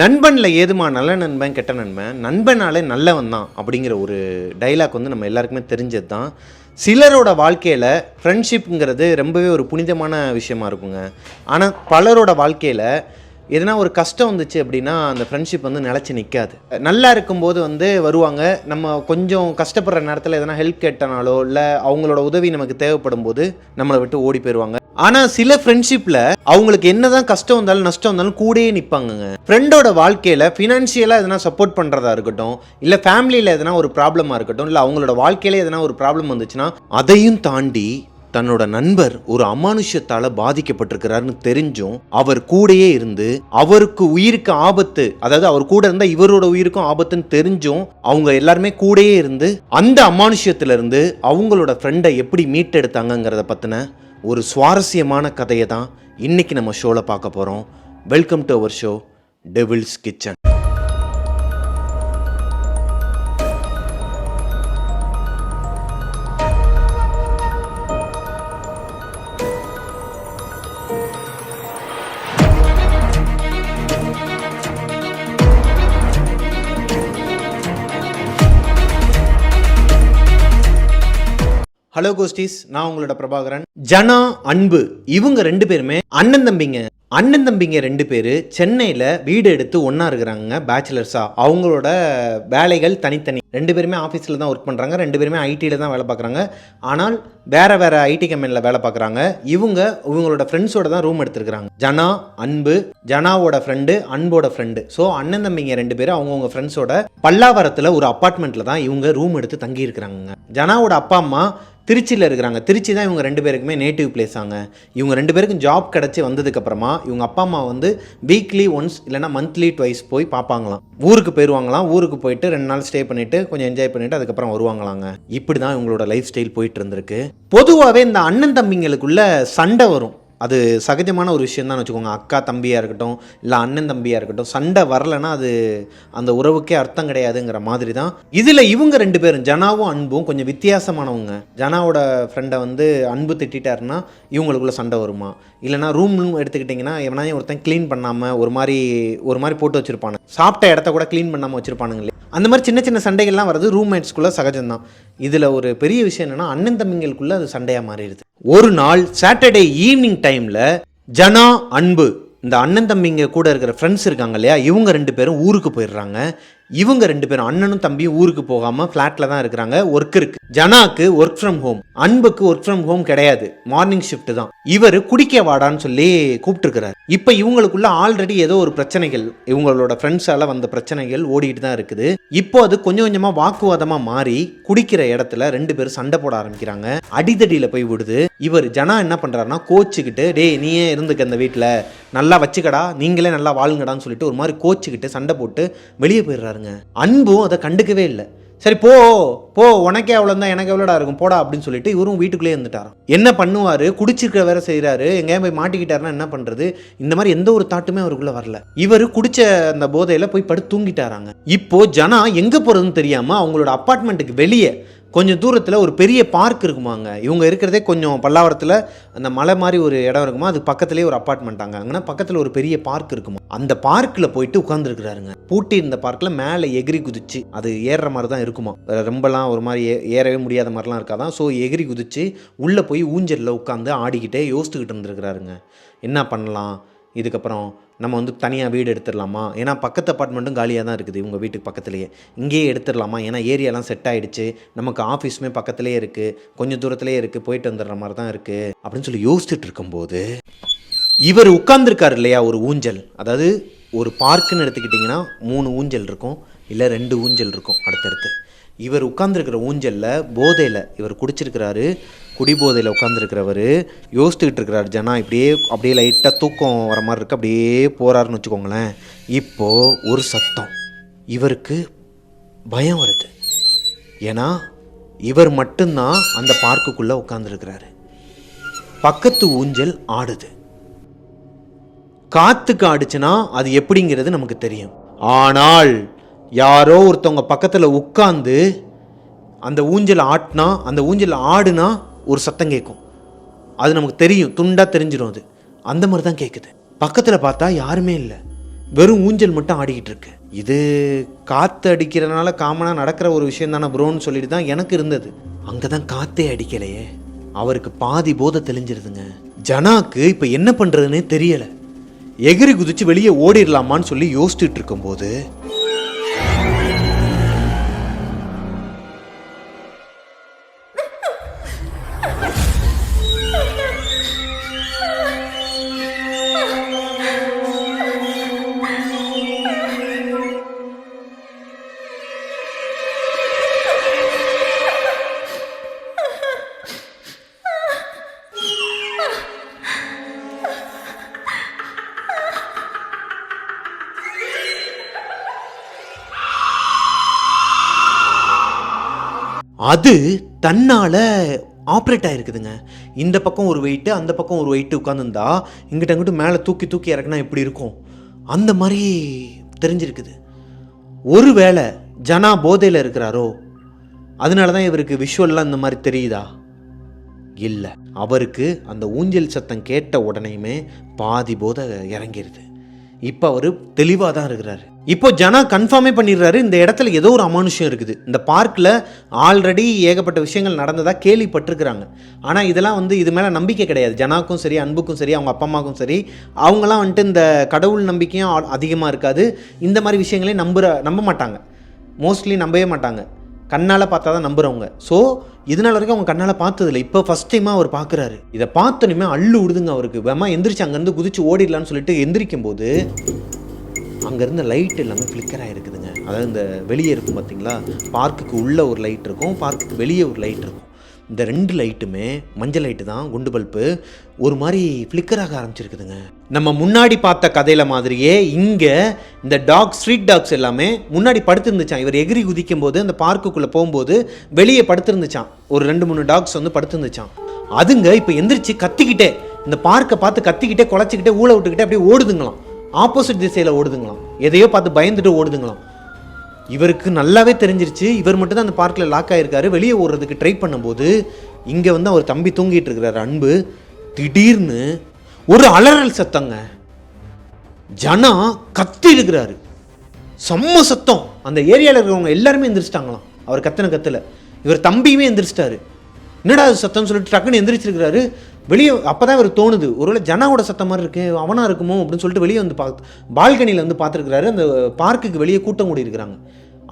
நண்பனில் ஏதுமா நல்ல நண்பன் கெட்ட நண்பன்? நண்பனாலே நல்லவன் தான் அப்படிங்கிற ஒரு டைலாக் வந்து நம்ம எல்லாருக்குமே தெரிஞ்சது தான் சிலரோட வாழ்க்கையில் ஃப்ரெண்ட்ஷிப்புங்கிறது ரொம்பவே ஒரு புனிதமான விஷயமா இருக்குங்க. ஆனால் பலரோட வாழ்க்கையில் எதனா ஒரு கஷ்டம் வந்துச்சு அப்படின்னா அந்த ஃப்ரெண்ட்ஷிப் வந்து நிலச்சி நிற்காது நல்லா இருக்கும்போது வந்து வருவாங்க. நம்ம கொஞ்சம் கஷ்டப்படுற நேரத்தில் எதனா ஹெல்ப் கேட்டனாலோ இல்லை அவங்களோட உதவி நமக்கு தேவைப்படும் போது நம்மளை விட்டு ஓடி போயிடுவாங்க ஆனால் சில ஃப்ரெண்ட்ஷிப்பில் அவங்களுக்கு என்னதான் கஷ்டம் வந்தாலும் நஷ்டம் வந்தாலும் கூடயே நிற்பாங்கங்க ஃப்ரெண்டோட வாழ்க்கையில் ஃபினான்ஷியலாக எதனா சப்போர்ட் பண்ணுறதா இருக்கட்டும் இல்லை ஃபேமிலியில் எதனா ஒரு ப்ராப்ளமாக இருக்கட்டும் இல்லை அவங்களோட வாழ்க்கையில எதனா ஒரு ப்ராப்ளம் வந்துச்சுன்னா அதையும் தாண்டி தன்னோட நண்பர் ஒரு அமானுஷ்யத்தால பாதிக்கப்பட்டிருக்கிறாருன்னு தெரிஞ்சும் அவர் கூடயே இருந்து அவருக்கு உயிருக்கு ஆபத்து அதாவது அவர் கூட இருந்தா இவரோட உயிருக்கும் ஆபத்துன்னு தெரிஞ்சும் அவங்க எல்லாருமே கூடயே இருந்து அந்த அமானுஷ்யத்துல இருந்து அவங்களோட ஃப்ரெண்டை எப்படி மீட்டெடுத்தாங்கிறத பத்தின ஒரு சுவாரஸ்யமான கதையை தான் இன்னைக்கு நம்ம ஷோல பார்க்க போறோம். Welcome to our show devil's kitchen hello ghosties நான் உங்களோட பிரபாகரன். ஜனா அன்பு. இவங்க ரெண்டு பேருமே அண்ணன் தம்பிங்க. அண்ணன் தம்பிங்க ரெண்டு பேர் சென்னையில் வீடு எடுத்து ஒன்றா இருக்கிறாங்க பேச்சுலர்ஸாக அவங்களோட வேலைகள் தனித்தனி. ரெண்டு பேருமே ஆஃபீஸில் தான் ஒர்க் பண்ணுறாங்க ரெண்டு பேருமே ஐடியில் தான் வேலை பார்க்குறாங்க. ஆனால் வேறு வேறு ஐடி கம்பெனியில் வேலை பார்க்குறாங்க. இவங்க இவங்களோட ஃப்ரெண்ட்ஸோட தான் ரூம் எடுத்துருக்காங்க ஜனா அன்பு. ஜனாவோட ஃப்ரெண்டு அன்போட ஃப்ரெண்டு ஸோ அண்ணன் தம்பிங்க ரெண்டு பேரும் அவங்கவுங்க ஃப்ரெண்ட்ஸோட பல்லாவரத்தில் ஒரு அப்பார்ட்மெண்ட்டில் தான் இவங்க ரூம் எடுத்து தங்கியிருக்கிறாங்க ஜனாவோட அப்பா அம்மா திருச்சியில் இருக்கிறாங்க. திருச்சி தான் இவங்க ரெண்டு பேருக்குமே நேட்டிவ் பிளேஸ் ஆங்க. இவங்க ரெண்டு பேருக்கும் ஜாப் கிடச்சி வந்ததுக்கப்புறமா இவங்க அப்பா அம்மா வந்து வீக்லி ஒன்ஸ் இல்லைனா மந்த்லி ட்வைஸ் போய் பார்ப்பாங்களாம் ஊருக்கு போயிடுவாங்களாம் ஊருக்கு போயிட்டு ரெண்டு நாள் ஸ்டே பண்ணிட்டு கொஞ்சம் என்ஜாய் பண்ணிட்டு அதுக்கப்புறம் வருவாங்களாங்க. இப்படி தான் இவங்களோட லைஃப் ஸ்டைல் போயிட்டு இருந்திருக்கு. பொதுவாகவே இந்த அண்ணன் தம்பிங்களுக்குள்ள சண்டை வரும். அது சகஜமான ஒரு விஷயம் தான் வச்சுக்கோங்க. அக்கா தம்பியாக இருக்கட்டும் இல்லை அண்ணன் தம்பியாக இருக்கட்டும் சண்டை வரலைன்னா அது அந்த உறவுக்கே அர்த்தம் கிடையாதுங்கிற மாதிரி தான். இதில் இவங்க ரெண்டு பேரும் ஜனாவும் அன்பும் கொஞ்சம் வித்தியாசமானவங்க. ஜனாவோட ஃப்ரெண்டை வந்து அன்பு திட்டாருன்னா இவங்களுக்குள்ள சண்டை வருமா? இல்லைனா ரூம் எடுத்துக்கிட்டிங்கன்னா எவனாயும் ஒருத்தன் க்ளீன் பண்ணாமல் ஒரு மாதிரி ஒரு மாதிரி போட்டு வச்சுருப்பானு. சாப்பிட்ட இடத்த கூட க்ளீன் பண்ணாமல் வச்சுருப்பானுங்களே. அந்த மாதிரி சின்ன சின்ன சண்டைகள்லாம் வர்றது ரூம்மேட்ஸ்குள்ளே சகஜம்தான். இதில் ஒரு பெரிய விஷயம் என்னென்னா அண்ணன் தம்பிங்களுக்குள்ளே அது சண்டையாக மாறிடுது. ஒரு நாள் சாட்டர்டே ஈவினிங் டைம் டைமில் ஜனா அன்பு. இந்த அண்ணன் தம்பிங்க கூட இருக்கிற ஃப்ரெண்ட்ஸ் இருக்காங்க இல்லையா? இவங்க ரெண்டு பேரும் ஊருக்கு போயிடுறாங்க. இவங்க ரெண்டு பேரும் அண்ணனும் தம்பியும் ஊருக்கு போகாமல் ஃப்ளாட்டில் தான் இருக்கிறாங்க. ஒர்க் இருக்கு. ஜனாக்கு ஒர்க் ஃப்ரம் ஹோம் அன்புக்கு ஒர்க் ஃப்ரம் ஹோம் கிடையாது. மார்னிங் ஷிஃப்ட் தான். இவர் குடிக்க வாடான்னு சொல்லி கூப்பிட்டுருக்கிறார். இப்போ இவங்களுக்குள்ள ஆல்ரெடி ஏதோ ஒரு பிரச்சனைகள் இவங்களோட ஃப்ரெண்ட்ஸால வந்த பிரச்சனைகள் ஓடிட்டு தான் இருக்குது. இப்போ அது கொஞ்சம் கொஞ்சமாக வாக்குவாதமாக மாறி குடிக்கிற இடத்துல ரெண்டு பேரும் சண்டை போட ஆரம்பிக்கிறாங்க. அடிதடியில் போய் விடுது. இவர் ஜனா என்ன பண்ணுறாருன்னா கோச்சுக்கிட்டு டேய் நீயே இருந்துக்க அந்த வீட்டில் நல்லா வச்சுக்கடா. நீங்களே நல்லா வாழுங்கடான்னு சொல்லிட்டு ஒரு மாதிரி கோச்சுக்கிட்டு சண்டை போட்டு வெளியே போயிடுறாருங்க. அன்பும் அதை கண்டுக்கவே இல்லை. சரி போ போ உனக்கே அவ்வளோ தான் எனக்கு எவ்வளோடா இருக்கும் போடா அப்படின்னு சொல்லிட்டு இவரும் வீட்டுக்குள்ளேயே இருந்துட்டாராம். என்ன பண்ணுவார்? குடிச்சிருக்க வேற செய்கிறாரு எங்கேயா போய் மாட்டிக்கிட்டாருன்னா என்ன பண்ணுறது இந்த மாதிரி எந்த ஒரு தாட்டுமே அவருக்குள்ளே வரல. இவர் குடிச்ச அந்த போதையில் போய் படுத்து தூங்கிட்டாராங்க. இப்போ ஜனா எங்கே போகிறதுன்னு தெரியாமல் அவங்களோட அப்பார்ட்மெண்ட்டுக்கு வெளியே கொஞ்சம் தூரத்தில் ஒரு பெரிய பார்க் இருக்குமாங்க. இவங்க இருக்கிறதே கொஞ்சம் பல்லாவரத்தில் அந்த மலை மாதிரி ஒரு இடம் இருக்குமா? அது பக்கத்துலேயே ஒரு அப்பார்ட்மெண்ட் அங்கே பக்கத்தில் ஒரு பெரிய பார்க் இருக்குமா? அந்த பார்க்கில் போயிட்டு உட்காந்துருக்குறாருங்க பூட்டி இருந்த பார்க்கில் மேலே எகிரி குதிச்சு அது ஏறுற மாதிரி தான் இருக்குமா ரொம்பலாம் ஒரு மாதிரி ஏ- ஏறவே முடியாத மாதிரிலாம் இருக்காதான் ஸோ எகிரி குதிச்சு உள்ளே போய் ஊஞ்சலில் உட்காந்து ஆடிக்கிட்டே யோசிச்சுக்கிட்டு இருந்திருக்கிறாருங்க. என்ன பண்ணலாம்? இதுக்கப்புறம் நம்ம வந்து தனியாக வீடு எடுத்துடலாமா? ஏன்னா பக்கத்து அப்பார்ட்மெண்ட்டும் காலியாக தான் இருக்குது இவங்க வீட்டுக்கு பக்கத்துலேயே. இங்கேயே எடுத்துடலாமா? ஏன்னா ஏரியாலாம் செட் ஆகிடுச்சு நமக்கு ஆஃபீஸுமே பக்கத்துலேயே இருக்குது கொஞ்சம் தூரத்துலேயே இருக்குது போயிட்டு வந்துடுற மாதிரி தான் இருக்குது அப்படின்னு சொல்லி யோசிச்சுட்டு இருக்கும்போது இவர் உட்கார்ந்துருக்கார் இல்லையா? ஒரு ஊஞ்சல். அதாவது ஒரு பார்க்குன்னு எடுத்துக்கிட்டிங்கன்னா மூணு ஊஞ்சல் இருக்கும். இல்லை ரெண்டு ஊஞ்சல் இருக்கும். அடுத்தடுத்து. இவர் உட்கார்ந்துருக்கிற ஊஞ்சலில் போதையில் இவர் குடிச்சிருக்கிறாரு. குடி போதையில் உட்காந்துருக்கிறவர் யோசிச்சுக்கிட்டு இருக்கிறார் ஜனா இப்படியே அப்படியே லைட்டாக தூக்கம் வர மாதிரி இருக்கு. அப்படியே போகிறாருன்னு வச்சுக்கோங்களேன். இப்போது ஒரு சத்தம். இவருக்கு பயம் வருது. ஏன்னா இவர் மட்டும்தான் அந்த பார்க்குக்குள்ளே உட்காந்துருக்கிறாரு பக்கத்து ஊஞ்சல் ஆடுது. காற்றுக்கு ஆடுச்சுன்னா அது எப்படிங்கிறது நமக்கு தெரியும். ஆனால் யாரோ ஒருத்தவங்க பக்கத்தில் உட்காந்து அந்த ஊஞ்சல் ஆட்டினா அந்த ஊஞ்சல் ஆடுனா ஒரு சத்தம் கேட்கும் அது நமக்கு தெரியும் துண்டாக தெரிஞ்சிடும் அது. அந்த மாதிரி தான் கேட்குது பக்கத்தில் பார்த்தா யாருமே இல்லை. வெறும் ஊஞ்சல் மட்டும் ஆடிக்கிட்டு இருக்கு. இது காற்று அடிக்கிறதுனால காமனாக நடக்கிற ஒரு விஷயம் தானே ப்ரோன்னு சொல்லிட்டு தான் எனக்கு இருந்தது. அங்கே தான் காற்றே அடிக்கலையே. அவருக்கு பாதி போதை தெளிஞ்சிருதுங்க. ஜனாக்கு இப்போ என்ன பண்ணுறதுன்னே தெரியலை. எகிரி குதிச்சு வெளியே ஓடிடலாமான்னு சொல்லி யோசிச்சுட்டு இருக்கும்போது அது தன்னால் ஆப்ரேட் ஆகிருக்குதுங்க இந்த பக்கம் ஒரு வெயிட்டு அந்த பக்கம் ஒரு வெயிட்டு உட்காந்துருந்தா இங்கிட்ட அங்கிட்டு மேலே தூக்கி தூக்கி இறக்குனா எப்படி இருக்கும்? அந்த மாதிரி தெரிஞ்சிருக்குது. ஒருவேளை ஜனா போதையில் இருக்கிறாரோ அதனால தான் இவருக்கு விஷுவல்லாம் இந்த மாதிரி தெரியுதா? இல்லை. அவருக்கு அந்த ஊஞ்சல் சத்தம் கேட்ட உடனேயுமே பாதி போதை இறங்கிடுது இப்போ அவர் தெளிவாக தான் இருக்கிறாரு. இப்போ ஜனா கன்ஃபார்மே பண்ணிடுறாரு இந்த இடத்துல ஏதோ ஒரு அமானுஷம் இருக்குது. இந்த பார்க்கில் ஆல்ரெடி ஏகப்பட்ட விஷயங்கள் நடந்ததாக கேள்விப்பட்டிருக்கிறாங்க. ஆனால் இதெல்லாம் வந்து இது மேலே நம்பிக்கை கிடையாது. ஜனாக்கும் சரி அன்புக்கும் சரி அவங்க அப்பா அம்மாவுக்கும் சரி அவங்களாம் வந்துட்டு இந்த கடவுள் நம்பிக்கையும் அதிகமாக இருக்காது. இந்த மாதிரி விஷயங்களையும் நம்புற நம்ப மாட்டாங்க. மோஸ்ட்லி நம்பவே மாட்டாங்க. கண்ணால் பார்த்தா தான் நம்புறவங்க. ஸோ இதனால வரைக்கும் அவங்க கண்ணால் பார்த்ததில்ல. இப்போ ஃபஸ்ட் டைமாக அவர் பார்க்குறாரு. இதை பார்த்தோன்னே அள்ளு விடுதுங்க அவருக்கு. வேமா எந்திரிச்சு அங்கேருந்து குதிச்சு ஓடிடலான்னு சொல்லிட்டு எந்திரிக்கும் போது அங்கேருந்து லைட் எல்லாமே ஃப்ளிக்கர் ஆகிருக்குதுங்க அதாவது இந்த வெளியே இருக்கும் பார்த்தீங்களா? பார்க்குக்கு உள்ளே ஒரு லைட் இருக்கும் பார்க்குக்கு வெளியே ஒரு லைட் இருக்கும். இந்த ரெண்டு லைட்டுமே மஞ்சள் லைட்டு தான் குண்டு பல்பு ஒரு மாதிரி ஃப்ளிக்கராக ஆரம்பிச்சிருக்குதுங்க. நம்ம முன்னாடி பார்த்த கதையில மாதிரியே இங்கே இந்த டாக் ஸ்ட்ரீட் டாக்ஸ் எல்லாமே முன்னாடி படுத்திருந்துச்சான் இவர் எகிரி குதிக்கும் போது அந்த பார்க்குக்குள்ளே போகும்போது வெளியே படுத்திருந்துச்சான் ஒரு ரெண்டு மூணு டாக்ஸ் வந்து படுத்திருந்துச்சான் அதுங்க இப்போ எந்திரிச்சு கத்திக்கிட்டே இந்த பார்க்கை பார்த்து கத்திக்கிட்டே குழச்சிக்கிட்டே ஊழ விட்டுக்கிட்டே அப்படியே ஓடுதுங்களாம். ஆப்போசிட் திசையில் ஓடுதுங்களாம். எதையோ பார்த்து பயந்துட்டு ஓடுதுங்களாம். இவருக்கு நல்லாவே தெரிஞ்சிருச்சு. இவர் மட்டும் தான் அந்த பார்க்கில் லாக் ஆகிருக்காரு வெளியே ஓடுறதுக்கு ட்ரை பண்ணும்போது இங்கே வந்து அவர் தம்பி தூங்கிட்டு இருக்கிறார் அன்பு. திடீர்னு ஒரு அலறல் சத்தங்க. ஜனா கத்தி இருக்கிறாரு செம்ம சத்தம். அந்த ஏரியாவில் இருக்கிறவங்க எல்லாருமே எந்திரிச்சிட்டாங்களாம். அவர் கத்தின கத்தில். இவர் தம்பியுமே எந்திரிச்சிட்டாரு. என்னடா அது சத்தம்னு சொல்லிட்டு டக்குன்னு எந்திரிச்சிருக்கிறாரு. வெளியே அப்போ தான் இவர் தோணுது. ஒருவேளை ஜனாவோட சத்தம் மாதிரி இருக்கு அவனாக இருக்குமோ அப்படின்னு சொல்லிட்டு வெளியே வந்து பார்த்து பால்கனியில் வந்து பார்த்துருக்குறாரு அந்த பார்க்குக்கு வெளியே கூட்டம் கூடி இருக்கிறாங்க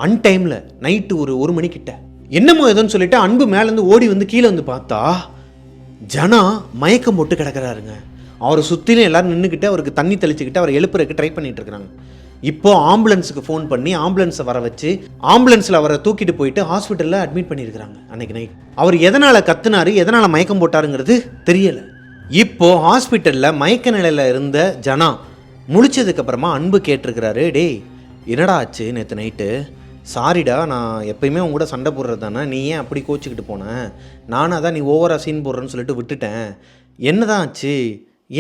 அன்டைமில் நைட்டு ஒரு ஒரு மணிக்கிட்ட. என்னமோ ஏதோன்னு சொல்லிட்டு அன்பு மேலேருந்து ஓடி வந்து கீழே வந்து பார்த்தா ஜனா மயக்கம் போட்டு கிடக்கிறாருங்க. அவரை சுற்றிலும் எல்லாரும் நின்றுக்கிட்டு அவருக்கு தண்ணி தெளிச்சுக்கிட்டு அவரை எழுப்புறதுக்கு ட்ரை பண்ணிகிட்டு இருக்கிறாங்க. இப்போ ஆம்புலன்ஸுக்கு ஃபோன் பண்ணி ஆம்புலன்ஸை வர வச்சு ஆம்புலன்ஸில் அவரை தூக்கிட்டு போயிட்டு ஹாஸ்பிட்டலில் அட்மிட் பண்ணியிருக்கிறாங்க அன்னைக்கு நைட் அவர் எதனால் கத்துனாரு எதனால் மயக்கம் போட்டாருங்கிறது தெரியலை. இப்போ ஹாஸ்பிட்டலில் மயக்க நிலையில் இருந்த ஜனா முழிச்சதுக்கப்புறமா அன்பு கேட்டிருக்கிறாரு டேய் என்னடா ஆச்சு நேற்று நைட்டு சாரிடா நான் எப்பயுமே உங்க கூட சண்டை போடுறது தானே நீ ஏன் அப்படி கோச்சிக்கிட்டு போனேன் நானாக தான் நீ ஓவராக சீன் போடுறேன்னு சொல்லிட்டு விட்டுட்டேன். என்னதான் ஆச்சு?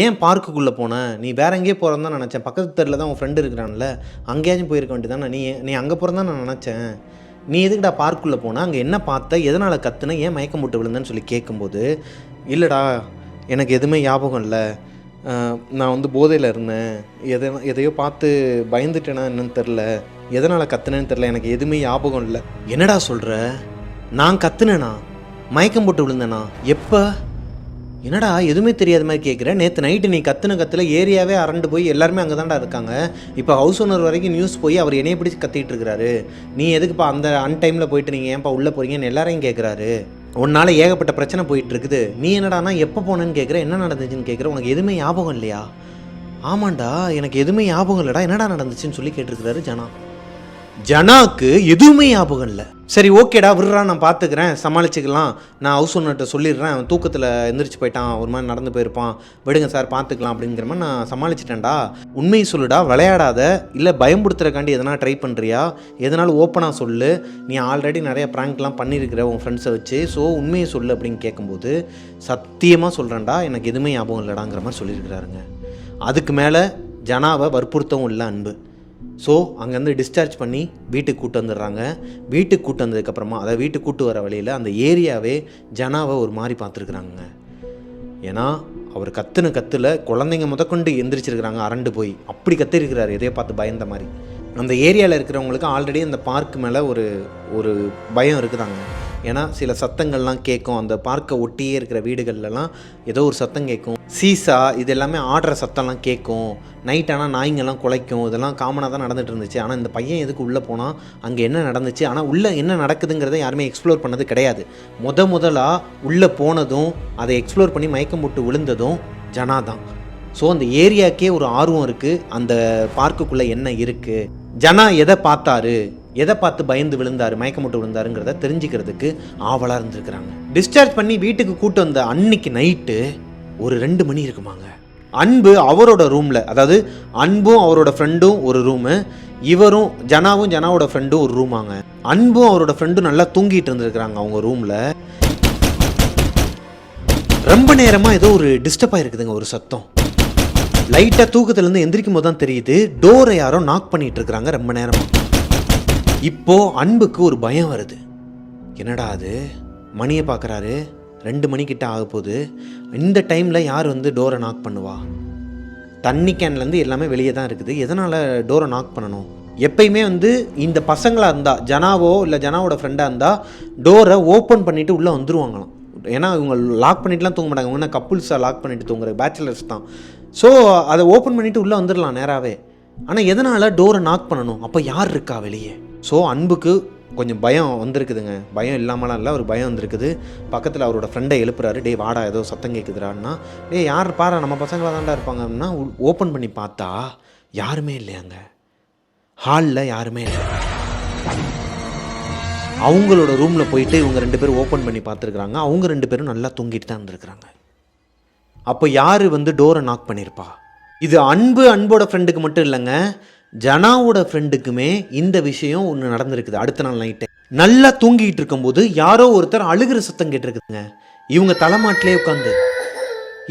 ஏன் பார்க்குக்குள்ளே போன? நீ வேற எங்கேயோ போகிறதா தான் நினச்சேன். பக்கத்து தெருவில் தான் உன் ஃப்ரெண்டு இருக்கிறான்ல. அங்கேயாச்சும் போயிருக்க வேண்டியதானே நீ நீ அங்கே போகிறதான் நான் நினச்சேன். நீ எதுக்குடா பார்க்குள்ளே போன? அங்கே என்ன பார்த்த? எதனால் கத்துன? ஏன் மயக்கம் போட்டு விழுந்தேன்னு சொல்லி கேட்கும்போது இல்லைடா எனக்கு எதுவுமே ஞாபகம் இல்லை. நான் வந்து போதையில் இருந்தேன். எதை எதையோ பார்த்து பயந்துட்டேனா என்னன்னு தெரில எதனால் கத்துனேன்னு தெரில எனக்கு எதுவுமே ஞாபகம் இல்லை. என்னடா சொல்கிற நான் கத்துனேனா? மயக்கம் போட்டு விழுந்தேனா? எப்போ? என்னடா எதுவுமே தெரியாத மாதிரி கேட்குற நேற்று நைட்டு நீ கத்துன கத்தில் ஏரியாவே அரண்டு போய் எல்லாருமே அங்கே தான்டா இருக்காங்க. இப்போ ஹவுஸ் ஓனர் வரைக்கும் நியூஸ் போய் அவர் என்னைய பிடிச்சி கத்திட்டு இருக்கிறாரு நீ எதுக்குப்பா அந்த அன்டைமில் போயிட்டு நீங்கள் ஏன்ப்பா உள்ளே போகிறீங்கன்னு எல்லாரையும் கேட்குறாரு உன்னால் ஏகப்பட்ட பிரச்சனை போயிட்டு இருக்குது நீ என்னடானா எப்போ போனேன்னு கேட்குற என்ன நடந்துச்சுன்னு கேட்குற உனக்கு எதுவுமே ஞாபகம் இல்லையா? ஆமாண்டா எனக்கு எதுவுமே ஞாபகம் இல்லைடா. என்னடா நடந்துச்சுன்னு சொல்லி கேட்டிருக்கிறாரு ஜனா. ஜனாக்கு எதுவுமே ஞாபகம் இல்லை. சரி ஓகேடா விடுறா நான் பார்த்துக்கிறேன் சமாளிச்சுக்கலாம். நான் ஹவுஸ் ஓனர்கிட்ட சொல்லிடுறேன் அவன் தூக்கத்தில் எந்திரிச்சு போயிட்டான் ஒரு மாதிரி நடந்து போயிருப்பான். விடுங்க சார் பார்த்துக்கலாம் அப்படிங்கிற மாதிரி நான் சமாளிச்சிட்டேன்டா. உண்மையை சொல்லுடா விளையாடாத இல்லை பயம்படுத்துறக்காண்டி எதனா ட்ரை பண்ணுறியா எதனாலும் ஓப்பனாக சொல்லு. நீ ஆல்ரெடி நிறைய ப்ராங்க்லாம் பண்ணியிருக்கிற உன் ஃப்ரெண்ட்ஸை வச்சு. ஸோ உண்மையை சொல்லு அப்படின்னு கேட்கும்போது சத்தியமாக சொல்கிறேன்டா எனக்கு எதுவுமே ஞாபகம் இல்லைடாங்கிற மாதிரி சொல்லியிருக்கிறாருங்க. அதுக்கு மேலே ஜனாவை வற்புறுத்தவும் இல்லை அன்பு. ஸோ அங்கேருந்து டிஸ்சார்ஜ் பண்ணி வீட்டுக்கு கூட்டு வந்துடுறாங்க. வீட்டுக்கு கூட்டு வந்ததுக்கப்புறமா அதாவது வீட்டுக்கு கூட்டு வர வழியில் அந்த ஏரியாவே ஜனாவை ஒரு மாதிரி பார்த்துருக்குறாங்க ஏன்னா அவர் கத்துன கத்தில் குழந்தைங்க முதற்கொண்டு எந்திரிச்சிருக்கிறாங்க அரண்டு போய். அப்படி கத்திருக்கிறாரு எதையோ பார்த்து பயந்த மாதிரி. அந்த ஏரியாவில் இருக்கிறவங்களுக்கு ஆல்ரெடி அந்த பார்க் மேலே ஒரு ஒரு பயம் இருக்குதாங்க. ஏன்னா சில சத்தங்கள்லாம் கேட்கும். அந்த பார்க்கை ஒட்டியே இருக்கிற வீடுகள்லலாம் ஏதோ ஒரு சத்தம் கேட்கும். சீசா இது எல்லாமே ஆடுற சத்தம்லாம் கேட்கும். நைட் ஆனால் நாய்ங்கெல்லாம் குலைக்கும். இதெல்லாம் காமனாக தான் நடந்துட்டு இருந்துச்சு. ஆனால் இந்த பையன் எதுக்கு உள்ளே போனால் அங்கே என்ன நடந்துச்சு? ஆனால் உள்ளே என்ன நடக்குதுங்கிறத யாருமே எக்ஸ்ப்ளோர் பண்ணது கிடையாது. முத முதலாக உள்ளே போனதும் அதை எக்ஸ்ப்ளோர் பண்ணி மயக்கம் போட்டு விழுந்ததும் ஜனா தான். ஸோ அந்த ஏரியாக்கே ஒரு ஆர்வம் இருக்குது அந்த பார்க்குக்குள்ளே என்ன இருக்குது ஜனா எதை பார்த்தாரு? எதை பார்த்து பயந்து விழுந்தாரு மயக்கமுட்டு விழுந்தாருங்கிறத தெரிஞ்சுக்கிறதுக்கு ஆவலாக இருந்திருக்கிறாங்க. டிஸ்சார்ஜ் பண்ணி வீட்டுக்கு கூட்டு வந்த அன்னைக்கு நைட்டு ஒரு ரெண்டு மணி இருக்குமாங்க. அன்பு அவரோட ரூமில் அதாவது அன்பும் அவரோட ஃப்ரெண்டும் ஒரு ரூமு இவரும் ஜனாவும் ஜனாவோட ஃப்ரெண்டும் ஒரு ரூமாங்க அன்பும் அவரோட ஃப்ரெண்டும் நல்லா தூங்கிட்டு இருந்திருக்கிறாங்க அவங்க ரூமில் ரொம்ப நேரமாக ஏதோ ஒரு டிஸ்டர்ப் ஆகிருக்குதுங்க ஒரு சத்தம். லைட்டாக தூக்கத்துலேருந்து எந்திரிக்கும் போது தான் தெரியுது டோரை யாரோ நாக் பண்ணிகிட்டு இருக்கிறாங்க ரொம்ப நேரமாக இப்போ அன்புக்கு ஒரு பயம் வருது. என்னடா அது? மணியை பார்க்குறாரு. ரெண்டு மணிக்கிட்ட ஆக போகுது இந்த டைமில் யார் வந்து டோரை நாக் பண்ணுவா? தண்ணி கேன்லேருந்து எல்லாமே வெளியே தான் இருக்குது. எதனால் டோரை நாக் பண்ணணும்? எப்பயுமே வந்து இந்த பசங்களாக இருந்தால் ஜனாவோ இல்லை ஜனாவோட ஃப்ரெண்டாக இருந்தால் டோரை ஓப்பன் பண்ணிவிட்டு உள்ளே வந்துருவாங்களாம். ஏன்னா இவங்க லாக் பண்ணிட்டுலாம் தூங்க மாட்டாங்க. இவங்க கப்புள்ஸாக லாக் பண்ணிட்டு தூங்குற பேச்சுலர்ஸ் தான். ஸோ அதை ஓப்பன் பண்ணிவிட்டு உள்ளே வந்துடலாம் நேராகவே ஆனால் எதனால் டோரை நாக் பண்ணணும்? அப்போ யார் இருக்கா வெளியே? ஸோ அன்புக்கு கொஞ்சம் பயம் வந்திருக்குதுங்க. பயம் இல்லாமலாம் இல்லை ஒரு பயம் வந்திருக்குது. பக்கத்தில் அவரோட ஃப்ரெண்டை எழுப்புறாரு. டே வாடா ஏதோ சத்தம் கேட்குதுடான்னா டே யார்? பாரு நம்ம பசங்களாக தான்டா இருப்பாங்க. அப்படின்னா ஓப்பன் பண்ணி பார்த்தா யாருமே இல்லையாங்க. ஹாலில் யாருமே இல்லை. அவங்களோட ரூமில் போயிட்டு இவங்க ரெண்டு பேரும் ஓப்பன் பண்ணி பார்த்துருக்குறாங்க. அவங்க ரெண்டு பேரும் நல்லா தூங்கிட்டு தான் இருந்திருக்கிறாங்க. அப்போ யார் வந்து டோரை நாக் பண்ணியிருப்பா இது அன்பு அன்போட ஃப்ரெண்டுக்கு மட்டும் இல்லைங்க ஜனாவோட ஃப்ரெண்டுக்குமே இந்த விஷயம் ஒன்று நடந்திருக்குது அடுத்த நாள் நைட்டு நல்லா தூங்கிட்டு இருக்கும்போது யாரோ ஒருத்தர் அழுகிற சத்தம் கேட்டிருக்குதுங்க. இவங்க தலைமாட்டிலே உட்காந்து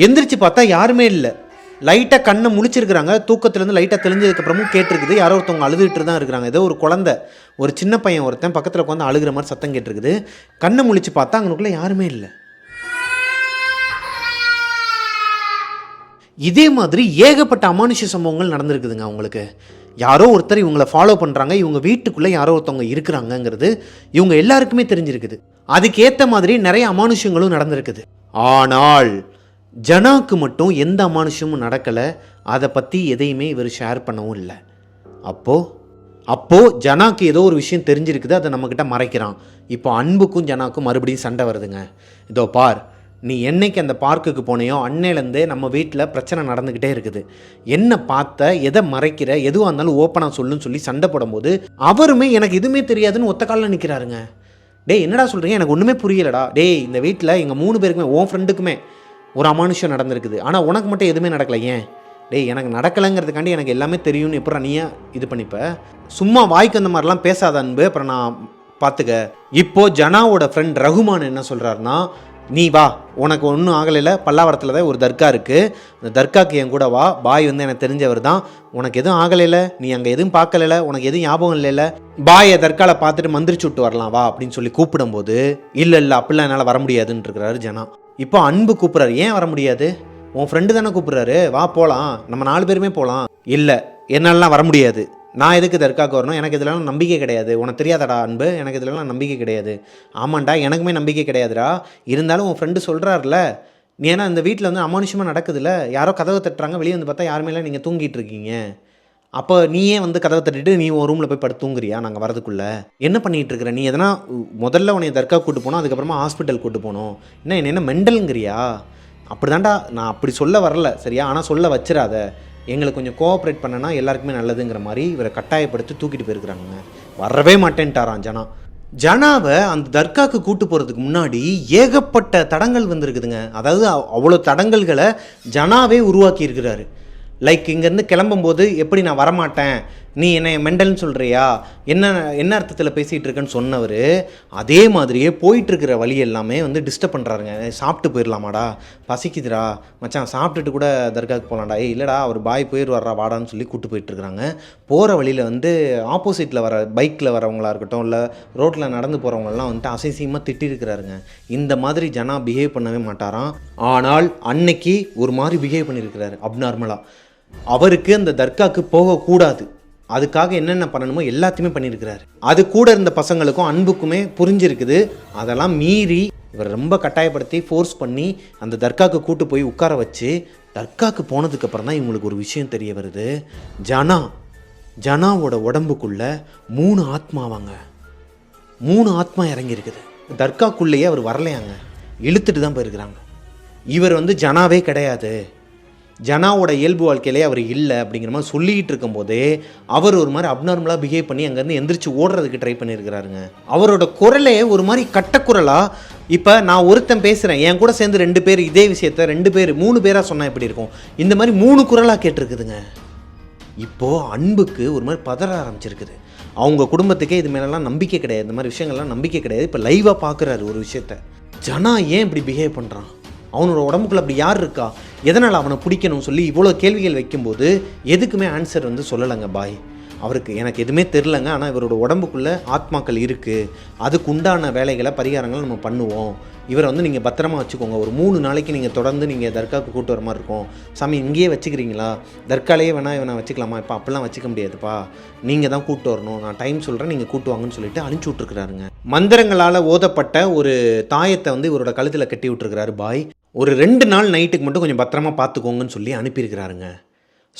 எந்திரிச்சு பார்த்தா யாருமே இல்லை. லைட்டாக கண்ணை முழிச்சிருக்கிறாங்க. தூக்கத்துலேருந்து லைட்டாக தெளிஞ்சதுக்கப்புறமும் கேட்டிருக்குது. யாரோ ஒருத்தவங்க அழுதுகிட்டு தான் இருக்கிறாங்க ஏதோ ஒரு குழந்தை ஒரு சின்ன பையன் ஒருத்தன் பக்கத்தில் உட்காந்து அழுகிற மாதிரி சத்தம் கேட்டிருக்குது. கண்ணை முழிச்சு பார்த்தா அங்கனுக்குள்ளே யாருமே இல்லை. இதே மாதிரி ஏகப்பட்ட அமானுஷ்ய சம்பவங்கள் நடந்திருக்குதுங்க அவங்களுக்கு. யாரோ ஒருத்தர் இவங்கள ஃபாலோ பண்ணுறாங்க இவங்க வீட்டுக்குள்ளே யாரோ ஒருத்தவங்க இருக்கிறாங்கங்கிறது இவங்க எல்லாருக்குமே தெரிஞ்சிருக்குது. அதுக்கேற்ற மாதிரி நிறைய அமானுஷ்யங்களும் நடந்திருக்குது. ஆனால் ஜனாக்கு மட்டும் எந்த அமானுஷ்யமும் நடக்கலை அதை பற்றி எதையுமே இவர் ஷேர் பண்ணவும் இல்லை. அப்போது அப்போது ஜனாக்கு ஏதோ ஒரு விஷயம் தெரிஞ்சிருக்குது அதை நம்மக்கிட்ட மறைக்கிறான். இப்போ அன்புக்கும் ஜனாக்கும் மறுபடியும் சண்டை வருதுங்க. இதோ பார் நீ என்னைக்கு அந்த பார்க்குக்கு போனையோ அன்னையிலேருந்தே நம்ம வீட்டில் பிரச்சனை நடந்துக்கிட்டே இருக்குது. என்ன பார்த்த எதை மறைக்கிற எதுவாக இருந்தாலும் ஓப்பனாக சொல்லுன்னு சொல்லி சண்டை போடும்போது அவருமே எனக்கு எதுவுமே தெரியாதுன்னு ஒத்த காலில் நிற்கிறாருங்க டேய் என்னடா சொல்கிறீங்க எனக்கு ஒன்றுமே புரியலடா. டேய் இந்த வீட்டில் எங்கள் மூணு பேருக்குமே உன் ஃப்ரெண்டுக்குமே ஒரு அமானுஷம் நடந்திருக்குது. ஆனால் உனக்கு மட்டும் எதுவுமே நடக்கலை ஏன்? டேய் எனக்கு நடக்கலைங்கிறதுக்காண்டி எனக்கு எல்லாமே தெரியும்னு எப்பறம் நீயே இது பண்ணிப்ப? சும்மா வாய்க்கு அந்த மாதிரிலாம் பேசாத அன்பு. அப்புறம் நான் பார்த்துக்க இப்போது ஜனாவோட ஃப்ரெண்ட் ரகுமான் என்ன சொல்கிறாருன்னா நீ வா. உனக்கு ஒன்றும் ஆகலைல. பல்லாவரத்தில் தான் ஒரு தர்கா இருக்குது அந்த தர்காக்கு என் கூட வா. பாய் வந்து எனக்கு தெரிஞ்சவர் தான். உனக்கு எதுவும் ஆகலைல? நீ அங்கே எதுவும் பார்க்கலைல? உனக்கு எதுவும் ஞாபகம் இல்லைல்ல பாயை தர்காவில் பார்த்துட்டு மந்திரிச்சு விட்டு வரலாம் வா அப்படின்னு சொல்லி கூப்பிடும்போது இல்லை இல்லை அப்படிலாம் என்னால் வர முடியாதுன்னு இருக்கிறாரு ஜனா. இப்போ அன்பு கூப்பிட்றாரு. ஏன் வர முடியாது? உன் ஃப்ரெண்டு தானே கூப்பிட்றாரு. வா போகலாம் நம்ம நாலு பேருமே போகலாம் இல்லை என்னாலலாம் வர முடியாது. நான் எதுக்கு தர்காவுக்கு வரணும்? எனக்கு இதெல்லாம் நம்பிக்கை கிடையாது. உனக்கு தெரியாதடா அன்பு. எனக்கு இதெல்லாம் நம்பிக்கை கிடையாது. ஆமாண்டா எனக்குமே நம்பிக்கை கிடையாதுடா. இருந்தாலும் உன் ஃப்ரெண்டு சொல்கிறார்ல நீ ஏன்னா இந்த வீட்டில் வந்து அமானுஷமாக நடக்குதுல்ல யாரோ கதவை தட்டுறாங்க வெளியே வந்து பார்த்தா யாருமேலாம் நீங்கள் தூங்கிட்டு இருக்கீங்க. அப்போ நீயே வந்து கதவை தட்டிட்டு நீ உன் ரூமில் போய் படுத்து தூங்குறியா? நாங்கள் வரதுக்குள்ளே என்ன பண்ணிகிட்டு இருக்கிற? நீ எதனா முதல்ல உன்னை தர்கா கூட்டு போனோம் அதுக்கப்புறமா ஹாஸ்பிட்டல் கூட்டு போனோம் என்ன என்ன என்ன மெண்டலுங்கிறியா அப்படிதான்டா நான் அப்படி சொல்ல வரல சரியா? ஆனால் சொல்ல வச்சிடாத. எங்களுக்கு கொஞ்சம் கோஆப்ரேட் பண்ணனா எல்லாருக்குமே நல்லதுங்கிற மாதிரி இவரை கட்டாயப்படுத்தி தூக்கிட்டு போயிருக்கிறாங்க வரவே மாட்டேன்ட்டாராம் ஜனா. ஜனாவை அந்த தர்காக்கு கூட்டு போகிறதுக்கு முன்னாடி ஏகப்பட்ட தடங்கள் வந்திருக்குதுங்க. அதாவது அவ்வளோ தடங்கல்களை ஜனாவே உருவாக்கி இருக்கிறாரு லைக் இங்கேருந்து கிளம்பும்போது எப்படி நான் வரமாட்டேன்? நீ என்னை மெண்டல்னு சொல்கிறியா என்ன என்ன அர்த்தத்தில் பேசிகிட்டு இருக்கேன்னு சொன்னவர் அதே மாதிரியே போயிட்டுருக்கிற வழி எல்லாமே வந்து டிஸ்டர்ப் பண்ணுறாருங்க சாப்பிட்டு போயிடலாமாடா பசிக்குதுடா. மச்சான் சாப்பிட்டுட்டு கூட தர்காவுக்கு போகலாம்டா. ஏய் இல்லைடா அவர் பாய் போயிடு வர்றா வாடான்னு சொல்லி கூப்பிட்டு போயிட்டுருக்குறாங்க. போகிற வழியில் வந்து ஆப்போசிட்டில் வர பைக்கில் வரவங்களா இருக்கட்டும் இல்லை ரோட்டில் நடந்து போகிறவங்களாம் வந்துட்டு அசைசியமாக திட்டிருக்கிறாருங்க. இந்த மாதிரி ஜனா பிஹேவ் பண்ணவே மாட்டாராம். ஆனால் அன்னைக்கு ஒரு மாதிரி பிஹேவ் பண்ணியிருக்கிறாரு அப்நார்மலாக அவருக்கு அந்த தர்காவுக்கு போகக்கூடாது. அதுக்காக என்னென்ன பண்ணணுமோ எல்லாத்தையுமே பண்ணியிருக்கிறாரு. அது கூட இருந்த பசங்களுக்கும் அன்புக்குமே புரிஞ்சிருக்குது. அதெல்லாம் மீறி இவர் ரொம்ப கட்டாயப்படுத்தி ஃபோர்ஸ் பண்ணி அந்த தர்காக்கு கூட்டு போய் உட்கார வச்சு தர்காக்கு போனதுக்கப்புறம் தான் இவங்களுக்கு ஒரு விஷயம் தெரிய வருது. ஜனா ஜனாவோட உடம்புக்குள்ள மூணு ஆத்மாவாங்க. மூணு ஆத்மா இறங்கியிருக்குது. தர்காக்குள்ளேயே அவர் வரலையாங்க. இழுத்துட்டு தான் போயிருக்கிறாங்க. இவர் வந்து ஜனாவே கிடையாது. ஜனாவோட இயல்பு வாழ்க்கையிலே அவர் இல்லை அப்படிங்கிற மாதிரி சொல்லிக்கிட்டு இருக்கும்போது அவர் ஒரு மாதிரி அப்நார்மலாக பிஹேவ் பண்ணி அங்கேருந்து எந்திரிச்சு ஓடுறதுக்கு ட்ரை பண்ணியிருக்கிறாருங்க. அவரோட குரலே ஒரு மாதிரி கட்டக்குரலாக இப்போ நான் ஒருத்தன் பேசுகிறேன் என் கூட சேர்ந்து ரெண்டு பேர் இதே விஷயத்த ரெண்டு பேர் மூணு பேராக சொன்னால் எப்படி இருக்கும்? இந்த மாதிரி மூணு குரலாக கேட்டிருக்குதுங்க. இப்போது அன்புக்கு ஒரு மாதிரி பதற ஆரம்பிச்சிருக்குது. அவங்க குடும்பத்துக்கே இது மேலெல்லாம் நம்பிக்கை கிடையாது. இந்த மாதிரி விஷயங்கள்லாம் நம்பிக்கை கிடையாது. இப்போ லைவாக பார்க்குறாரு ஒரு விஷயத்த. ஜனா ஏன் இப்படி பிஹேவ் பண்ணுறான் அவனோட உடம்புக்குள்ள அப்படி யார் இருக்கா? எதனால் அவனை பிடிக்கணும்னு சொல்லி இவ்வளோ கேள்விகள் வைக்கும்போது எதுக்குமே ஆன்சர் வந்து சொல்லலைங்க பாய். அவருக்கு எனக்கு எதுவுமே தெரிலங்க ஆனால் இவரோட உடம்புக்குள்ளே ஆத்மாக்கள் இருக்குது அதுக்கு உண்டான வேலைகளை பரிகாரங்கள் நம்ம பண்ணுவோம். இவரை வந்து நீங்கள் பத்திரமா வச்சுக்கோங்க. ஒரு மூணு நாளைக்கு நீங்கள் தொடர்ந்து நீங்கள் தர்காவுக்கு கூட்டு வர மாதிரி இருக்கும். சாமி இங்கேயே வச்சுக்கிறீங்களா? தர்காலேயே வேணா இவனை வச்சுக்கலாமா? இப்போ அப்படிலாம் வச்சுக்க முடியாதுப்பா. நீங்கள் தான் கூட்டு வரணும். நான் டைம் சொல்கிறேன் நீங்கள் கூட்டு வாங்கன்னு சொல்லிட்டு அனுப்பிச்சி விட்ருக்குறாருங்க மந்திரங்களால் ஓதப்பட்ட ஒரு தாயத்தை வந்து இவரோட கழுத்தில் கட்டி விட்டுருக்கிறாரு பாய். ஒரு ரெண்டு நாள் நைட்டுக்கு மட்டும் கொஞ்சம் பத்திரமா பார்த்துக்கோங்கன்னு சொல்லி அனுப்பியிருக்கிறாருங்க.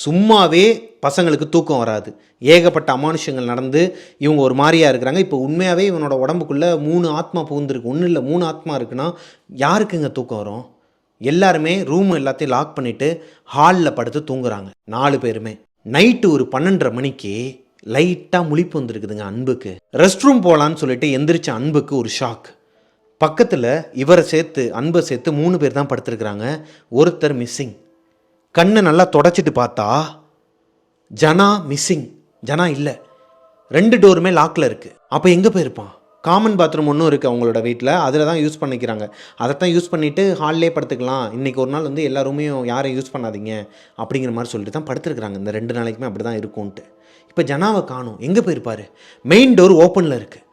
சும்மாவே பசங்களுக்கு தூக்கம் வராது. ஏகப்பட்ட அமானுஷங்கள் நடந்து இவங்க ஒரு மாதிரியாக இருக்கிறாங்க. இப்போ உண்மையாகவே இவனோட உடம்புக்குள்ளே மூணு ஆத்மா புகுந்துருக்கு. ஒன்றும் இல்லை மூணு ஆத்மா இருக்குன்னா யாருக்குங்க தூக்கம் வரும்? எல்லாருமே ரூம் எல்லாத்தையும் லாக் பண்ணிவிட்டு ஹாலில் படுத்து தூங்குறாங்க. நாலு பேருமே. நைட்டு ஒரு பன்னெண்டரை மணிக்கு லைட்டாக முழிப்பு வந்துருக்குதுங்க அன்புக்கு. ரெஸ்ட் ரூம் போகலான்னு சொல்லிட்டு எந்திரிச்ச அன்புக்கு ஒரு ஷாக் பக்கத்தில் இவரை சேர்த்து அன்பை சேர்த்து மூணு பேர் தான் படுத்திருக்கிறாங்க. ஒருத்தர் மிஸ்ஸிங் கண்ணை நல்லா தொடச்சிட்டு பார்த்தா ஜனா மிஸ்ஸிங் ஜனா இல்லை. ரெண்டு டோருமே லாக்கில் இருக்குது அப்போ எங்கே போயிருப்பான்? காமன் பாத்ரூம் ஒன்றும் இருக்குது அவங்களோட வீட்டில் அதில் தான் யூஸ் பண்ணிக்கிறாங்க. அதைத்தான் யூஸ் பண்ணிவிட்டு ஹால்லே படுத்துக்கலாம். இன்றைக்கி ஒரு நாள் வந்து எல்லா ரூமையும் யாரையும் யூஸ் பண்ணாதீங்க. அப்படிங்கிற மாதிரி சொல்லிட்டு தான் படுத்துருக்குறாங்க. இந்த ரெண்டு நாளைக்குமே அப்படி தான் இருக்கும்ன்ட்டு. இப்போ ஜனாவை காணும். எங்கே போயிருப்பார்? மெயின் டோர் ஓப்பனில் இருக்குது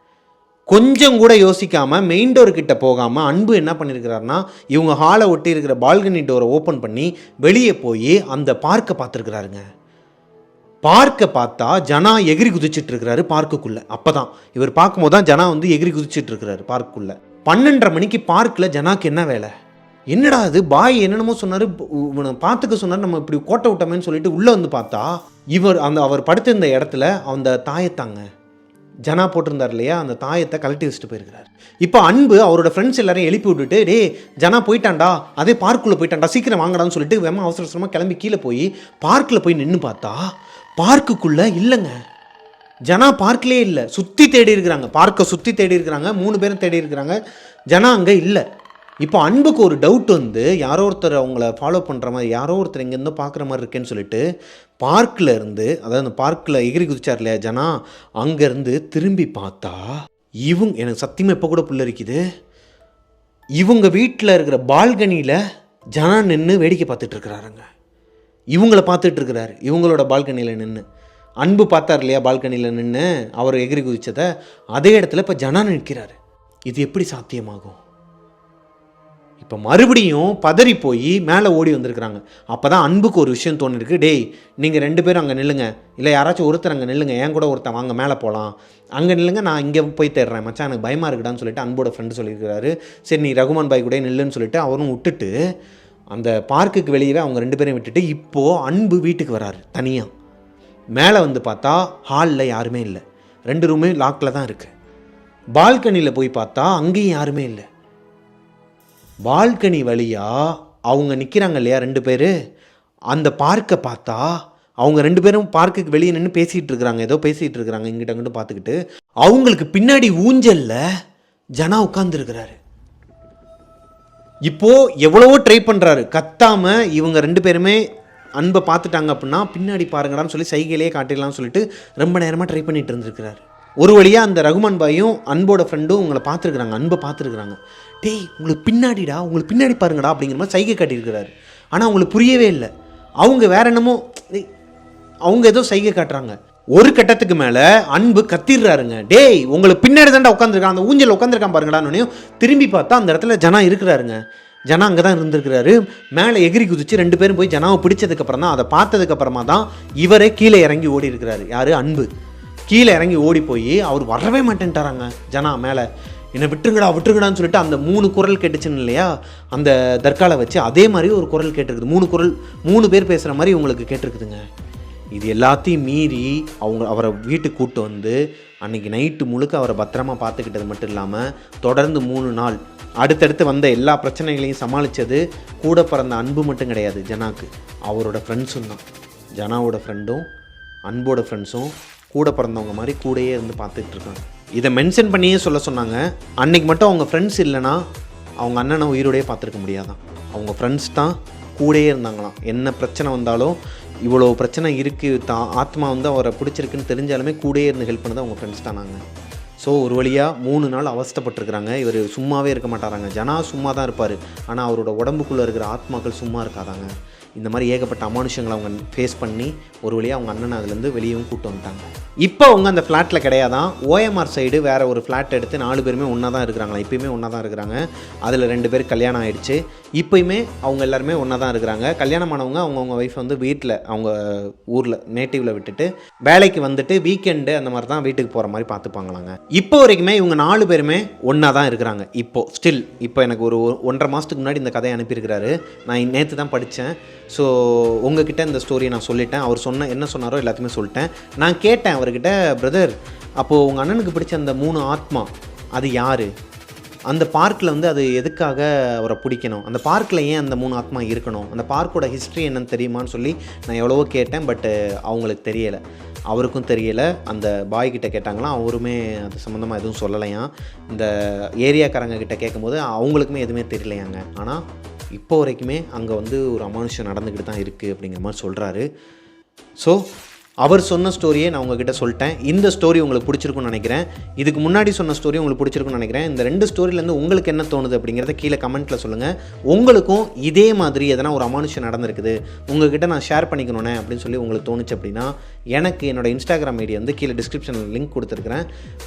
கொஞ்சம் கூட யோசிக்காமல் மெயின் டோர் கிட்ட போகாமல் அன்பு என்ன பண்ணியிருக்கிறாருன்னா இவங்க ஹாலை ஒட்டி இருக்கிற பால்கனி டோரை ஓப்பன் பண்ணி வெளியே போய் அந்த பார்க்கை பார்த்துருக்குறாருங்க. பார்க்கை பார்த்தா ஜனா எகிரி குதிச்சிட்டு இருக்கிறாரு பார்க்குக்குள்ளே அப்போ தான் இவர் பார்க்கும்போது தான் ஜனா வந்து எகிரி குதிச்சிட்டு இருக்கிறாரு பார்க்குள்ளே பன்னெண்டரை மணிக்கு பார்க்கில் ஜனாக்கு என்ன வேலை? என்னடா அது பாய் என்னென்னமோ சொன்னார். இவனை பார்த்துக்க சொன்னார். நம்ம இப்படி கோட்டை விட்டோமேன்னு சொல்லிட்டு உள்ளே வந்து பார்த்தா இவர் அந்த அவர் படுத்திருந்த இடத்துல அந்த தாயத்தாங்க ஜனா போட்டிருந்தார் இல்லையா? அந்த தாயத்தை கழட்டி வச்சுட்டு போயிருக்கிறார். இப்போ அன்பு அவரோட ஃப்ரெண்ட்ஸ் எல்லாரையும் எழுப்பி விட்டுட்டு டே ஜனா போயிட்டான்டா அதே பார்க்குள்ளே போயிட்டான்டா சீக்கிரம் வாங்கடான்னு சொல்லிட்டு வேமா அவசர அவசரமாக கிளம்பி கீழே போய் பார்க்கில் போய் நின்று பார்த்தா பார்க்குக்குள்ளே இல்லைங்க. ஜனா பார்க்லேயே இல்லை. சுற்றி தேடி இருக்கிறாங்க. பார்க்கை சுற்றி தேடி இருக்கிறாங்க. மூணு பேரும் தேடி இருக்கிறாங்க. ஜனா அங்கே இல்லை. இப்போ அன்புக்கு ஒரு டவுட் வந்து யாரோ ஒருத்தர் அவங்கள ஃபாலோ பண்ணுற மாதிரி யாரோ ஒருத்தர் இங்கேருந்து பார்க்குற மாதிரி இருக்கேன்னு சொல்லிட்டு பார்க்கில் இருந்து அதாவது அந்த பார்க்கில் எகிரி குதிச்சார் இல்லையா ஜனா அங்கேருந்து திரும்பி பார்த்தா இவங்க எனக்கு சத்தியமாக இப்போ கூட புள்ள இருக்குது இவங்க வீட்டில் இருக்கிற பால்கனியில் ஜனா நின்று வேடிக்கை பார்த்துட்டு இருக்கிறாருங்க. இவங்கள பார்த்துட்டு இருக்கிறாரு. இவங்களோட பால்கனியில் நின்று அன்பு பார்த்தார் இல்லையா பால்கனியில் நின்று அவர் எகிரி குதிச்சதை அதே இடத்துல இப்போ ஜனா நிற்கிறாரு. இது எப்படி சாத்தியமாகும்? இப்போ மறுபடியும் பதறி போய் மேலே ஓடி வந்திருக்கிறாங்க. அப்போ தான் அன்புக்கு ஒரு விஷயம் தோணிருக்கு. டேய் நீங்கள் ரெண்டு பேரும் அங்கே நில்லுங்க. இல்லை யாராச்சும் ஒருத்தர் அங்கே நில்லுங்க. என் கூட ஒருத்தன் வாங்க மேலே போகலாம் அங்கே நில்லுங்க நான் இங்கே போய் தேடுறேன். மச்சான் எனக்கு பயமாக இருக்குடான்னு சொல்லிட்டு அன்போட ஃப்ரெண்டு சொல்லியிருக்கிறாரு. சரி நீ ரகுமான் பாய் கூட நில்லுன்னு சொல்லிட்டு அவரும் விட்டுட்டு அந்த பார்க்குக்கு வெளியவே அவங்க ரெண்டு பேரையும் விட்டுட்டு இப்போது அன்பு வீட்டுக்கு வராரு தனியாக மேலே வந்து பார்த்தா ஹாலில் யாருமே இல்லை. ரெண்டு ரூமே லாக்கில் தான் இருக்குது பால்கனியில் போய் பார்த்தா அங்கேயும் யாருமே இல்லை. பால்கனி வழியாக அவங்க நிற்கிறாங்க இல்லையா ரெண்டு பேர்? அந்த பார்க்கை பார்த்தா அவங்க ரெண்டு பேரும் பார்க்குக்கு வெளியே நின்று பேசிகிட்டு இருக்கிறாங்க. ஏதோ பேசிகிட்டு இருக்கிறாங்க. இங்கிட்ட அங்கிட்டு பார்த்துக்கிட்டு. அவங்களுக்கு பின்னாடி ஊஞ்சல்ல ஜனா உட்காந்துருக்கிறாரு இப்போது எவ்வளவோ ட்ரை பண்ணுறாரு கத்தாமல் இவங்க ரெண்டு பேருமே அன்பை பார்த்துட்டாங்க அப்படின்னா பின்னாடி பாருங்கடான்னு சொல்லி சைகையிலே காட்டிடலாம்னு சொல்லிட்டு ரொம்ப நேரமாக ட்ரை பண்ணிட்டு இருந்திருக்கிறாரு. ஒரு வழியாக அந்த ரகுமான் பாயும் அன்போட ஃப்ரெண்டும் உங்களை பார்த்துருக்குறாங்க. அன்பை பார்த்துருக்குறாங்க. டேய் உங்களுக்கு பின்னாடிடா உங்களுக்கு பின்னாடி பாருங்கடா அப்படிங்கிற மாதிரி சைகை காட்டியிருக்கிறாரு. ஆனால் அவங்களுக்கு புரியவே இல்லை. அவங்க வேற என்னமோ அவங்க ஏதோ சைகை காட்டுறாங்க. ஒரு கட்டத்துக்கு மேலே அன்பு கத்திடுறாருங்க டேய் உங்களுக்கு பின்னாடி தாண்டா உட்காந்துருக்கான் அந்த ஊஞ்சல் உட்காந்துருக்கான் பாருங்கடான்னு திரும்பி பார்த்தா அந்த இடத்துல ஜனா இருக்கிறாருங்க. ஜனா அங்கே தான் இருந்திருக்கிறாரு. மேலே எகிரி குதிச்சு ரெண்டு பேரும் போய் ஜனாவை பிடிச்சதுக்கப்புறம் தான் அதை பார்த்ததுக்கப்புறமா தான் இவரே கீழே இறங்கி ஓடி இருக்கிறாரு யார்? அன்பு. கீழே இறங்கி ஓடி போய் அவர் வரவே மாட்டேன்ட்டாராங்க ஜனா மேலே. என்னை விட்டுருங்கடா விட்டுருங்கடான்னு சொல்லிட்டு அந்த மூணு குரல் கேட்டுச்சுன்னு இல்லையா? அந்த தர்காலை வச்சு அதே மாதிரி ஒரு குரல் கேட்டிருக்குது. மூணு குரல் மூணு பேர் பேசுகிற மாதிரி உங்களுக்கு கேட்டிருக்குதுங்க. இது எல்லாத்தையும் மீறி அவங்க அவரை வீட்டுக்கு கூப்பிட்டு வந்து அன்றைக்கி நைட்டு முழுக்க அவரை பத்திரமா பார்த்துக்கிட்டது மட்டும் இல்லாமல் தொடர்ந்து மூணு நாள் அடுத்தடுத்து வந்த எல்லா பிரச்சனைகளையும் சமாளித்தது கூட பிறந்த அன்பு மட்டும் கிடையாது ஜனாக்கு. அவரோட ஃப்ரெண்ட்ஸும் தான். ஜனாவோட ஃப்ரெண்டும் அன்போட ஃப்ரெண்ட்ஸும் கூட பிறந்தவங்க மாதிரி கூடயே இருந்து பார்த்துட்ருக்காங்க இதை மென்ஷன் பண்ணியே சொல்ல சொன்னாங்க. அன்னைக்கு மட்டும் அவங்க ஃப்ரெண்ட்ஸ் இல்லைன்னா அவங்க அண்ணனை உயிரோடையே பார்த்துருக்க முடியாதான். அவங்க ஃப்ரெண்ட்ஸ் தான் கூடயே இருந்தாங்களாம். என்ன பிரச்சனை வந்தாலும் இவ்வளோ பிரச்சனை இருக்குது தான் ஆத்மா வந்து அவரை பிடிச்சிருக்குன்னு தெரிஞ்சாலுமே கூடயே இருந்து ஹெல்ப் பண்ணது அவங்க ஃப்ரெண்ட்ஸ் தானாங்க ஸோ ஒரு வழியாக மூணு நாள் அவஸ்தைப்பட்டிருக்கிறாங்க. இவர் சும்மாவே இருக்க மாட்டாராங்க. ஜனா சும்மா தான் இருப்பார். ஆனால் அவரோட உடம்புக்குள்ளே இருக்கிற ஆத்மாக்கள் சும்மா இருக்காதாங்க. இந்த மாதிரி ஏகப்பட்ட அமானுஷங்களை அவங்க ஃபேஸ் பண்ணி ஒரு வழியாக அவங்க அண்ணனை அதுலேருந்து வெளியவும் கூட்டு வந்துட்டாங்க. இப்போ அவங்க அந்த ஃப்ளாட்டில் கிடையாதான் ஓஎம்ஆர் சைடு வேறு ஒரு ஃப்ளாட் எடுத்து நாலு பேருமே ஒன்றா தான் இருக்கிறாங்களா? இப்போயுமே ஒன்றா தான் இருக்கிறாங்க. அதில் ரெண்டு பேர் கல்யாணம் ஆகிடுச்சு இப்போயுமே அவங்க எல்லாருமே ஒன்றா தான் இருக்கிறாங்க. கல்யாணமானவங்க அவங்கவுங்க ஒய்ஃப் வந்து வீட்டில் அவங்க ஊரில் நேட்டிவில் விட்டுட்டு வேலைக்கு வந்துட்டு வீக்கெண்டு அந்த மாதிரி தான் வீட்டுக்கு போகிற மாதிரி பார்த்துப்பாங்களாங்க. இப்போ வரைக்குமே இவங்க நாலு பேருமே ஒன்றா தான் இருக்கிறாங்க. இப்போது ஸ்டில் இப்போ எனக்கு ஒரு ஒ- ஒன்றரை மாதத்துக்கு முன்னாடி இந்த கதையை அனுப்பியிருக்கிறாரு. நான் நேற்று தான் படித்தேன். ஸோ உங்ககிட்ட இந்த ஸ்டோரியை நான் சொல்லிட்டேன். அவர் சொன்ன என்ன சொன்னாரோ எல்லாத்தையுமே சொல்லிட்டேன். நான் கேட்டேன் அவர்கிட்ட பிரதர் அப்போது உங்கள் அண்ணனுக்கு பிடிச்ச அந்த மூணு ஆத்மா அது யார்? அந்த பார்க்கில் வந்து அது எதுக்காக அவரை பிடிக்கணும்? அந்த பார்க்கில் ஏன் அந்த மூணு ஆத்மா இருக்கணும்? அந்த பார்க்கோட ஹிஸ்ட்ரி என்னன்னு தெரியுமான்னு சொல்லி நான் எவ்வளவோ கேட்டேன் பட்டு அவங்களுக்கு தெரியலை. அவருக்கும் தெரியலை. அந்த பாய் கிட்ட கேட்டாங்களாம். அவருமே அது சம்மந்தமாக எதுவும் சொல்லலையாம். இந்த ஏரியாக்காரங்க கிட்ட கேட்கும்போது அவங்களுக்குமே எதுவுமே தெரியலையாங்க. ஆனால் இப்போ வரைக்குமே அங்கே வந்து ஒரு அமானுஷம் நடந்துக்கிட்டு தான் இருக்குது அப்படிங்கிற மாதிரி சொல்கிறாரு ஸோ அவர் சொன்ன ஸ்டோரியை நான் உங்ககிட்ட சொல்லிட்டேன். இந்த ஸ்டோரி உங்களுக்கு பிடிச்சிருக்குன்னு நினைக்கிறேன். இதுக்கு முன்னாடி சொன்ன ஸ்டோரி உங்களுக்கு பிடிச்சிருக்குன்னு நினைக்கிறேன். இந்த ரெண்டு ஸ்டோரியிலேருந்து உங்களுக்கு என்ன தோணுது அப்படிங்கிறத கீழே கமெண்ட்டில் சொல்லுங்கள் உங்களுக்கும் இதே மாதிரி எதனா ஒரு அமானுஷம் நடந்திருக்குது. உங்ககிட்ட நான் ஷேர் பண்ணிக்கணுனே அப்படின்னு சொல்லி உங்களுக்கு தோணுச்சு அப்படின்னா எனக்கு என்னோட இன்ஸ்டாகிராம் ஐடி வந்து கீழே டிஸ்கிரிப்ஷனில் லிங்க் கொடுத்துருக்குறேன்.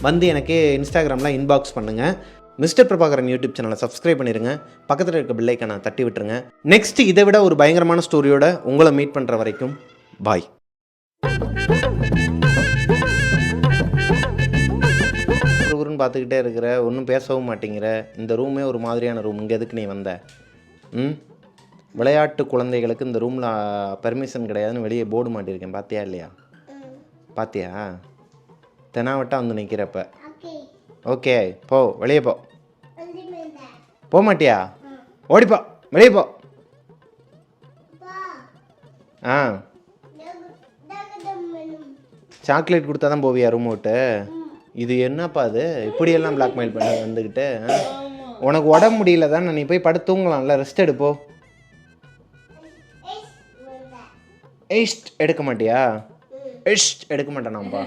வந்து எனக்கு இன்ஸ்டாகிராமில் இன்பாக்ஸ் பண்ணுங்கள் மிஸ்டர் பிரபாகரன் யூடியூப் சேனலை சப்ஸ்கிரைப் பண்ணிடுங்க பக்கத்தில் இருக்க பில்லைக்கான தட்டி விட்டுருங்க. நெக்ஸ்ட் இதை விட ஒரு பயங்கரமான ஸ்டோரியோட உங்களை மீட் பண்ணுற வரைக்கும் பாய் ஊருன்னு பார்த்துக்கிட்டே இருக்கிற ஒன்றும் பேசவும் மாட்டேங்கிற இந்த ரூமே ஒரு மாதிரியான ரூம் இங்கே எதுக்கு நீ வந்த? ம்? விளையாட்டு குழந்தைகளுக்கு இந்த ரூமில் பெர்மிஷன் கிடையாதுன்னு வெளியே போர்டு மாட்டியிருக்கேன். பார்த்தியா இல்லையா? பார்த்தியா தெனாவட்டா வந்து நிற்கிறப்ப ஓகே போ வெளியே போ. போக மாட்டியா ஓடிப்போ வெளியே போ. ஆ. சாக்லேட் கொடுத்தா தான் போவியா ரூம் விட்டு இது என்னப்பா அது? இப்படியெல்லாம் பிளாக்மெயில் பண்ண வந்துக்கிட்டு உனக்கு உடம்பு முடியல தானே நீ போய் படுத்து தூங்கலாம்ல ரெஸ்ட் எடுப்போ. எயிஸ்ட் எடுக்க மாட்டியா? எயிஸ்ட் எடுக்க மாட்டேனாம்ப்பா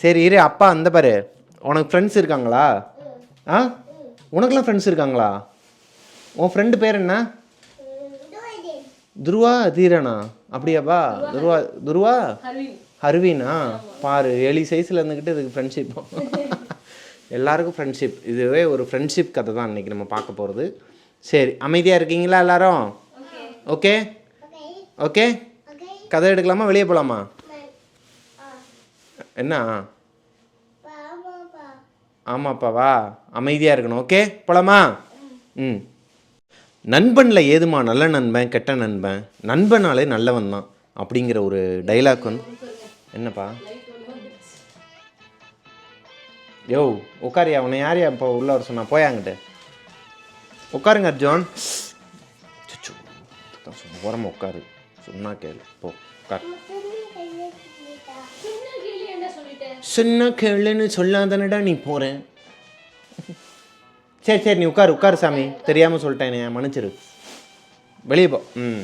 சரி இரு அப்பா அந்த பாரு. உனக்கு ஃப்ரெண்ட்ஸ் இருக்காங்களா? ஆ? உனக்கெல்லாம் ஃப்ரெண்ட்ஸ் இருக்காங்களா? உன் ஃப்ரெண்டு பேர் என்ன? துருவா தீரனா? அப்படியாப்பா? துருவா துருவா? ஹர்வீனா? பாரு எலி சைஸில் இருந்துக்கிட்டு இதுக்கு ஃப்ரெண்ட்ஷிப் எல்லாருக்கும் ஃப்ரெண்ட்ஷிப் இதுவே ஒரு ஃப்ரெண்ட்ஷிப் கதை தான் இன்றைக்கி நம்ம பார்க்க போகிறது சரி அமைதியாக இருக்கீங்களா எல்லாரும்? ஓகே ஓகே கதை எடுக்கலாமா? வெளியே போகலாமா என்ன? ஆமாப்பாவா அமைதியாக இருக்கணும் ஓகே? போலாமா? ம். நண்பனில் ஏதுமா நல்ல நண்பன் கெட்ட நண்பன்? நண்பனாலே நல்லவன் தான் அப்படிங்கிற ஒரு டைலாக் வந்து என்னப்பா? யோ உட்காரியா? உன்னை யாரையா இப்போ உள்ள வர சொன்னா? போயாங்கிட்டு உட்காருங்க அர்ஜோன். சுச்சு உரமா உட்காரு. சொன்னா கேளு. போ உட்காரு. சின்ன கேளுன்னு சொல்லாதனடா நீ போகிறேன் சரி சரி நீ உட்காரு உட்காரு சாமி. தெரியாமல் சொல்லிட்டேன் என்னை மன்னிச்சிரு. வெளியே போ. ம்.